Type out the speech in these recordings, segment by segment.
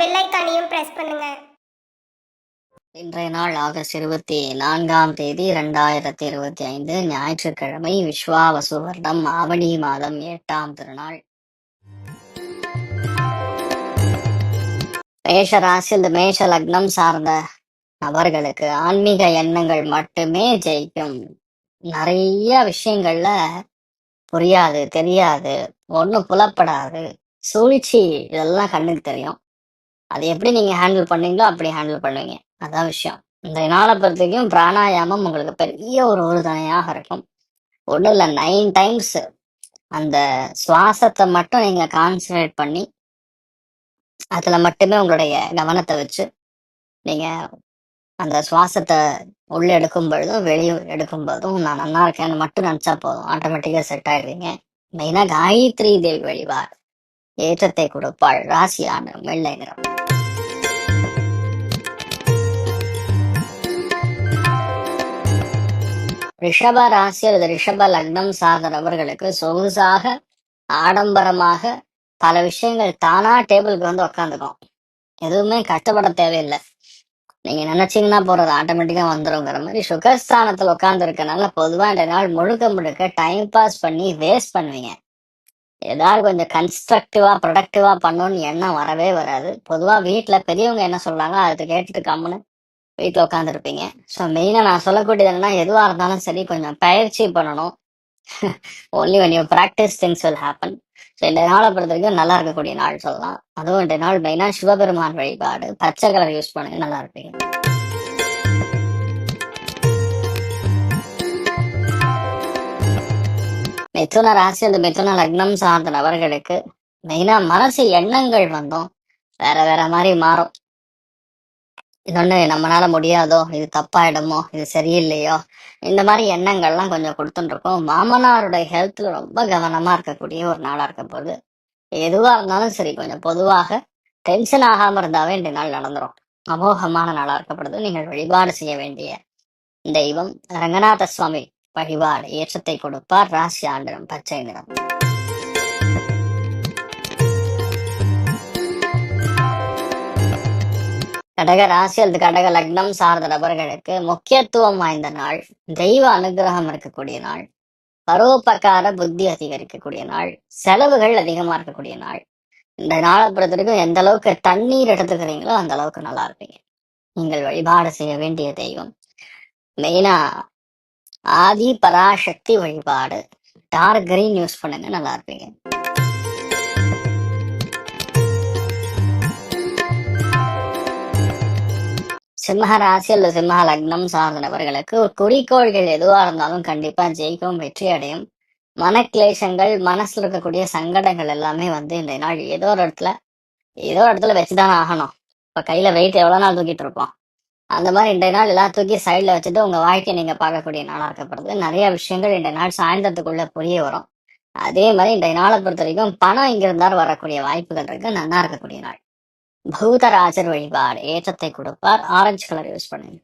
Bell ஐக்கானையும் press பண்ணுங்க. இன்றைய நாள் ஆகஸ்ட் இருபத்தி நான்காம் தேதி ரெண்டாயிரத்தி இருபத்தி ஐந்து ஞாயிற்றுக்கிழமை விஸ்வாவசு வருடம் ஆவணி மாதம் எட்டாம் திருநாள். மேஷ ராசி இந்த மேஷ லக்னம் சார்ந்த நபர்களுக்கு ஆன்மீக எண்ணங்கள் மட்டுமே ஜெயிக்கும். நிறைய விஷயங்கள்ல புரியாது தெரியாது ஒண்ணும் புலப்படாது. சூழ்ச்சி இதெல்லாம் கண்ணுக்கு தெரியும். அது எப்படி நீங்க ஹேண்டில் பண்ணீங்களோ அப்படி ஹேண்டில் பண்ணுவீங்க. அதான் விஷயம். இந்த நாளை பொறுத்தவரைக்கும் பிராணாயாமம் உங்களுக்கு பெரிய ஒரு உறுதுணையாக இருக்கும். ஒன்றும் இல்லை நைன் டைம்ஸ் அந்த சுவாசத்தை மட்டும் நீங்க கான்சன்ட்ரேட் பண்ணி அதுல மட்டுமே உங்களுடைய கவனத்தை வச்சு நீங்க அந்த சுவாசத்தை உள்ள எடுக்கும் பொழுதும் வெளியே எடுக்கும் போதும் நான் நல்லா இருக்கேன்னு மட்டும் நினைச்சா போதும். ஆட்டோமேட்டிக்கா செட் ஆயிடுவீங்க. மெயினா காயத்ரி தேவி வழிவார் ஏற்றத்தை கொடுப்பாள். ராசியான வெள்ளை நிறம் ரிஷப ராசி அல்லது ரிஷப லக்னம் சார்ந்தவர்களுக்கு சொகுசாக ஆடம்பரமாக பல விஷயங்கள் தானா டேபிளுக்கு வந்து உக்காந்துக்கும். எதுவுமே கஷ்டப்பட தேவையில்லை. நீங்க நினைச்சீங்கன்னா போறது ஆட்டோமேட்டிக்கா வந்துருங்கிற மாதிரி சுகஸ்தானத்துல உட்கார்ந்து இருக்கனால பொதுவா இந்த நாள் முழுக்க முழுக்க டைம் பாஸ் பண்ணி வேஸ்ட் பண்ணுவீங்க. ஏதாவது கொஞ்சம் கன்ஸ்ட்ரக்டிவா ப்ரொடக்டிவா பண்ணணும்னு எண்ணம் வரவே வராது. பொதுவா வீட்டுல பெரியவங்க என்ன சொல்றாங்க அதை கேட்டுட்டு கம்முன்னு வீட்டில் உட்காந்துருப்பீங்க ஸோ மெயினாக நான் சொல்லக்கூடியது என்னன்னா எதுவாக இருந்தாலும் சரி கொஞ்சம் பயிற்சி பண்ணணும். Only when you practice things will happen so இந்த நாளை பொறுத்த வரைக்கும் நல்லா இருக்கக்கூடிய நாள் சொல்லலாம். அதுவும் இந்த நாள் மெயினாக சிவபெருமான் வழிபாடு. பச்சை கலர் யூஸ் பண்ணுங்க நல்லா இருப்பீங்க. மிதுன ராசி அந்த மிதுன லக்னம் சார்ந்த நபர்களுக்கு மெயினா மனசு எண்ணங்கள் வந்தோம் வேற வேற மாதிரி மாறும். இன்னொன்னு நம்மளால முடியாதோ இது தப்பாயிடுமோ இது சரியில்லையோ இந்த மாதிரி எண்ணங்கள்லாம் கொஞ்சம் கொடுத்துட்டு இருக்கோம் மாமனாருடைய ஹெல்த்ல ரொம்ப கவனமா இருக்கக்கூடிய ஒரு நாளா இருக்க போது எதுவா இருந்தாலும் சரி கொஞ்சம் பொதுவாக டென்ஷன் ஆகாம இருந்தாவே இந்த நாள் நடந்துரும். அமோகமான நாளா இருக்கப்படுது. நீங்கள் வழிபாடு செய்ய வேண்டிய தெய்வம் ரங்கநாத சுவாமி வழிபாடு ஏற்றத்தை கொடுப்பார். ராசி ஆண்டிரம் பச்சை நிறம். கடக ராசி அல்லது கடக லக்னம் சார்ந்த நபர்களுக்கு முக்கியத்துவம் வாய்ந்த நாள் தெய்வ அனுகிரகம் இருக்கக்கூடிய நாள் பரோபகார புத்தி அதிகரிக்கக்கூடிய நாள் செலவுகள் அதிகமா இருக்கக்கூடிய நாள். இந்த நாளை பொறுத்த வரைக்கும் எந்த அளவுக்கு தண்ணீர் எடுத்துக்கிறீங்களோ அந்த அளவுக்கு நல்லா இருப்பீங்க. நீங்கள் வழிபாடு செய்ய வேண்டிய தெய்வம். மெயினா ஆதி பராசக்தி வழிபாடு. டார்க் கிரீன் யூஸ் பண்ணுங்க நல்லா இருப்பீங்க. சிம்ம ராசி அல்லது சிம்ம லக்னம் சார்ந்த நபர்களுக்கு ஒரு குறிக்கோள்கள் எதுவா இருந்தாலும் கண்டிப்பா ஜெயிக்கும் வெற்றி அடையும். மனக்லேசங்கள் மனசுல இருக்கக்கூடிய சங்கடங்கள் எல்லாமே வந்து இந்த நாள் ஏதோ ஒரு இடத்துல ஏதோ ஒரு இடத்துல வச்சுதானே ஆகணும். இப்ப கையில வெயிட் எவ்வளவு நாள் தூக்கிட்டு இருப்போம் அந்த மாதிரி இன்றைய நாள் எல்லாம் தூக்கி சைட்ல வச்சுட்டு உங்க வாழ்க்கையை நீங்க பார்க்கக்கூடிய நாளா இருக்கப்படுது. நிறைய விஷயங்கள் இன்றைய நாள் சாயந்தரத்துக்குள்ள புரிய வரும். அதே மாதிரி இன்றைய நாளை பொறுத்த வரைக்கும் பணம் இங்கிருந்தாலும் வரக்கூடிய வாய்ப்புகள் இருக்கு. நல்லா இருக்கக்கூடிய நாள். பூதராஜர் வழிபாடு ஏற்றத்தை கொடுப்பார். ஆரஞ்சு கலர் யூஸ் பண்ணுங்க.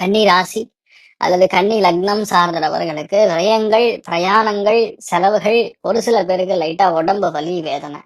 கன்னி ராசி அல்லது கன்னி லக்னம் சார்ந்தவர்களுக்கு விரயங்கள் பிரயாணங்கள் செலவுகள் ஒரு சில பேருக்கு லைட்டா உடம்பு வலி வேதனை.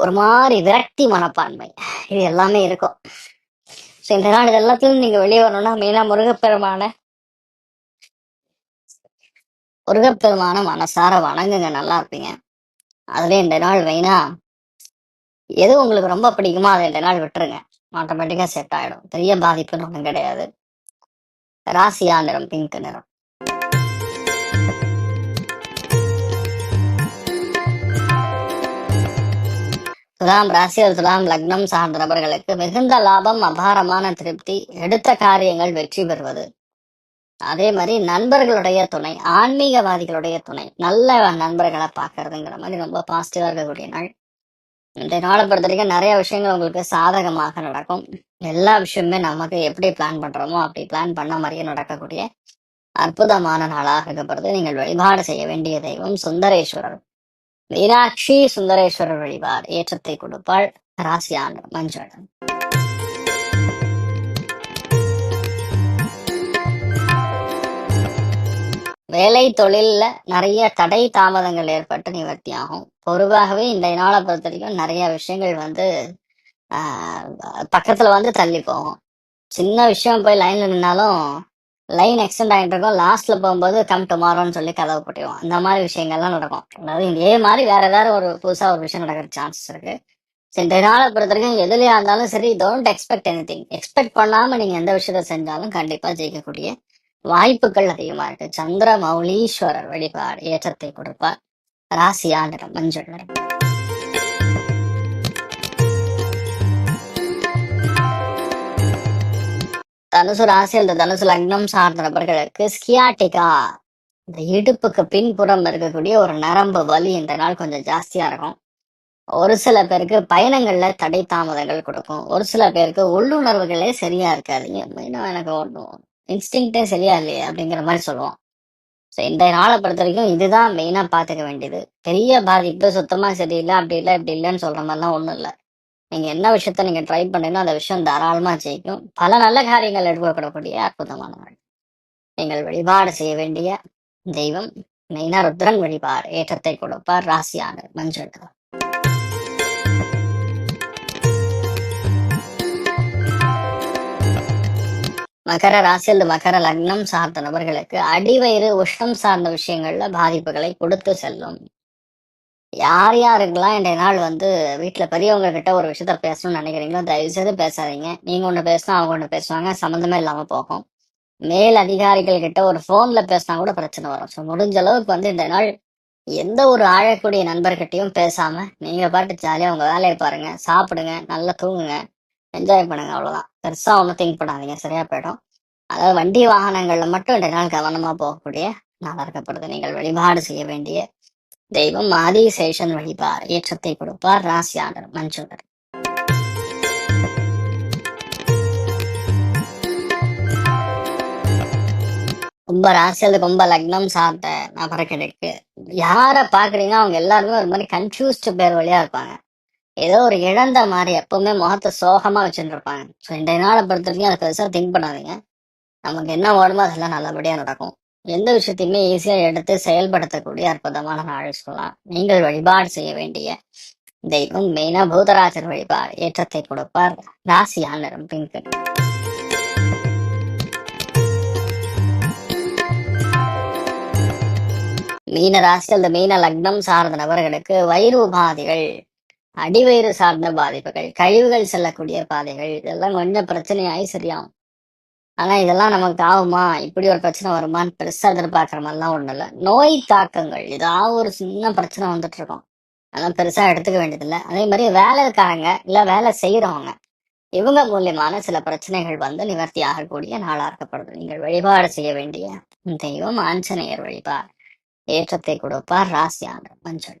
ஒரு மாதிரி விரக்தி மனப்பான்மை. இது எல்லாமே இருக்கும். ஸோ இந்த நாள் இது எல்லாத்திலும் நீங்க வெளியே வரணும்னா மெயினா முருகப்பெருமான முருகப்பெருமான மனசார வணங்குங்க நல்லா இருப்பீங்க. அதுல இந்த நாள் மெயினா எது உங்களுக்கு ரொம்ப பிடிக்குமோ அதை இந்த நாள் விட்டுருங்க. ஆட்டோமேட்டிக்கா செட் ஆயிடும். பெரிய பாதிப்புன்னு ஒன்றும் கிடையாது. ராசியா நிறம் பிங்க் நிறம். துலாம் ராசி துலாம் லக்னம் சார்ந்த நபர்களுக்கு மிகுந்த லாபம் அபாரமான திருப்தி எடுத்த காரியங்கள் வெற்றி பெறுவது. அதே மாதிரி நண்பர்களுடைய துணை ஆன்மீகவாதிகளுடைய துணை நல்ல நண்பர்களை பார்க்கறதுங்கிற மாதிரி ரொம்ப பாசிட்டிவா இருக்கக்கூடிய நாள். இந்த நாளை பொறுத்த வரைக்கும் நிறைய விஷயங்கள் உங்களுக்கு சாதகமாக நடக்கும். எல்லா விஷயமுமே நமக்கு எப்படி பிளான் பண்றோமோ அப்படி பிளான் பண்ண மாதிரியே நடக்கக்கூடிய அற்புதமான நாளாக இருக்கப்படுது. நீங்கள் வழிபாடு செய்ய வேண்டிய தெய்வம் சுந்தரேஸ்வரர். மீனாட்சி சுந்தரேஸ்வரர் வழிபாடு ஏற்றத்தை கொடுப்பாள். ராசியான மஞ்சள். வேலை தொழில்ல நிறைய தடை தாமதங்கள் ஏற்பட்டு நிவர்த்தி ஆகும். பொதுவாகவே இந்த நாளை பொறுத்த வரைக்கும் நிறைய விஷயங்கள் வந்து ஆஹ், பக்கத்துல வந்து தள்ளி போகும். சின்ன விஷயம் போய் லைன்ல நின்னாலும் லைன் எக்ஸ்டெண்ட் ஆகிட்டு இருக்கும். லாஸ்ட்ல போகும்போது கம் டுமாரோன்னு சொல்லி கதவு போட்டிடும் அந்த மாதிரி விஷயங்கள்லாம் நடக்கும். அதாவது இதே மாதிரி வேற ஏதாவது ஒரு புதுசா ஒரு விஷயம் நடக்கிற சான்சஸ் இருக்கு. சரி, இந்த நாளை பொறுத்த வரைக்கும் எதுலயா இருந்தாலும் சரி don't expect anything expect பண்ணாம நீங்க எந்த விஷயத்த செஞ்சாலும் கண்டிப்பா ஜெயிக்கக்கூடிய வாய்ப்புகள் அதிகமா இருக்கு. சந்திர மௌலீஸ்வரர் வழிபாடு ஏற்றத்தை கொடுப்பார். ராசியா நிறம் மஞ்சள் நிறம் தனுசு ராசி அந்த தனுசு லக்னம் சார்ந்த நபர்களுக்கு ஸ்கியாட்டிகா. இந்த இடுப்புக்கு பின்புறம் இருக்கக்கூடிய ஒரு நரம்பு வலி இந்த நாள் கொஞ்சம் ஜாஸ்தியா இருக்கும். ஒரு சில பேருக்கு பயணங்கள்ல தடை தாமதங்கள் கொடுக்கும். ஒரு சில பேருக்கு உள்ளுணர்வுகளே சரியா இருக்காதுங்க. இன்னும் எனக்கு ஒன்றும் இன்ஸ்டிங்டே சரியா இல்லையே அப்படிங்கிற மாதிரி சொல்லுவோம். ஸோ இந்த நாளை பொறுத்த வரைக்கும் இதுதான் மெயினா பாத்துக்க வேண்டியது. பெரிய பாதிப்பு சுத்தமா சரியில்லை அப்படி இல்லை இப்படி இல்லைன்னு சொல்ற மாதிரிலாம் ஒண்ணும் இல்லை. நீங்க என்ன விஷயத்த நீங்க ட்ரை பண்ணீங்களோ அந்த விஷயம் தாராளமா ஜெயிக்கும். பல நல்ல காரியங்கள் எடுக்கப்படக்கூடிய அற்புதமான நீங்கள் வழிபாடு செய்ய வேண்டிய தெய்வம் மெயினா ருத்ரன் வழிபாடு ஏற்றத்தை கொடுப்பார் ராசியான மஞ்சள் மகர ராசி அல்லது மகர லக்னம் சார்ந்த நபர்களுக்கு அடிவயிறு உஷ்ணம் சார்ந்த விஷயங்கள்ல பாதிப்புகளை கொடுத்து செல்லும். யார் யாருக்கெல்லாம் இன்றைய நாள் வந்து வீட்டில் பெரியவங்க கிட்ட ஒரு விஷயத்த பேசணும்னு நினைக்கிறீங்களோ தயவு செய்து பேசாதீங்க. நீங்க ஒன்று பேசினா அவங்க ஒன்று பேசுவாங்க சம்மந்தமே இல்லாமல் போகும். மேல் அதிகாரிகள் கிட்ட ஒரு ஃபோன்ல பேசினா கூட பிரச்சனை வரும். ஸோ முடிஞ்ச அளவுக்கு வந்து இந்த நாள் எந்த ஒரு ஆழக்கூடிய நண்பர்கிட்டயும் பேசாம நீங்க பாட்டு ஜாலியாக உங்க வேலையை பாருங்க சாப்பிடுங்க நல்லா தூங்குங்க. என்ஜாய் பண்ணுங்க அவ்வளவுதான். பெருசா ஒன்றும் திங்க் பண்ணாதீங்க சரியா போயிடும். அதாவது வண்டி வாகனங்கள்ல மட்டும் ரெண்டு நாள் கவனமா போகக்கூடிய நாளா இருக்கப்படுது நீங்கள் வழிபாடு செய்ய வேண்டிய தெய்வம் ஆதிசேஷன் வழிபார் ஏற்றத்தை கொடுப்பார் ராசியாளர் மஞ்சுளர் ரொம்ப ராசி ரொம்ப லக்னம் சார்ந்த நபர்களுக்கு யாரை பாக்குறீங்க அவங்க எல்லாருமே ஒரு மாதிரி கன்ஃபியூஸ்டு பேர் வழியா இருப்பாங்க. ஏதோ ஒரு இழந்த மாதிரி எப்பவுமே முகத்தை சோகமா வச்சுட்டு இருப்பாங்க ஸோ இந்த நாளை பொறுத்த வரைக்கும் அதை பெருசாக திங்க் பண்ணாதீங்க. நமக்கு என்ன ஓடுமோ அதெல்லாம் நல்லபடியா நடக்கும். எந்த விஷயத்தையுமே ஈஸியா எடுத்து செயல்படுத்தக்கூடிய அற்புதமான நாள் சொல்லலாம். நீங்கள் வழிபாடு செய்ய வேண்டிய தெய்வம் மெயினா பூதராஜர் வழிபாடு. ஏற்றத்தை கொடுப்பார் ராசியால் நிறம் பிங்க் மீன ராசி அல்லது மீன லக்னம் சார்ந்த நபர்களுக்கு வயிறு உபாதைகள். அடிவயிறு சார்ந்த பாதிப்புகள் கழிவுகள் செல்லக்கூடிய பாதைகள் இதெல்லாம் கொஞ்சம் பிரச்சனையாகி சரியாகும். ஆனா இதெல்லாம் நமக்கு ஆகுமா இப்படி ஒரு பிரச்சனை வருமான்னு பெருசா எதிர்பார்க்குற மாதிரிலாம் ஒண்ணும் இல்லை. நோய் தாக்கங்கள் ஏதாவது ஒரு சின்ன பிரச்சனை வந்துட்டு இருக்கும் அதெல்லாம் பெருசா எடுத்துக்க வேண்டியதில்லை. அதே மாதிரி வேலைக்காரங்க இல்ல வேலை செய்யறவங்க இவங்க மூலியமான சில பிரச்சனைகள் வந்து நிவர்த்தி ஆகக்கூடிய நாளா இருக்கப்படுது நீங்கள் வழிபாடு செய்ய வேண்டிய தெய்வம் ஆஞ்சநேயர் வழிபாடு. ஏற்றத்தை கொடுப்பார் ராசியான மஞ்சள்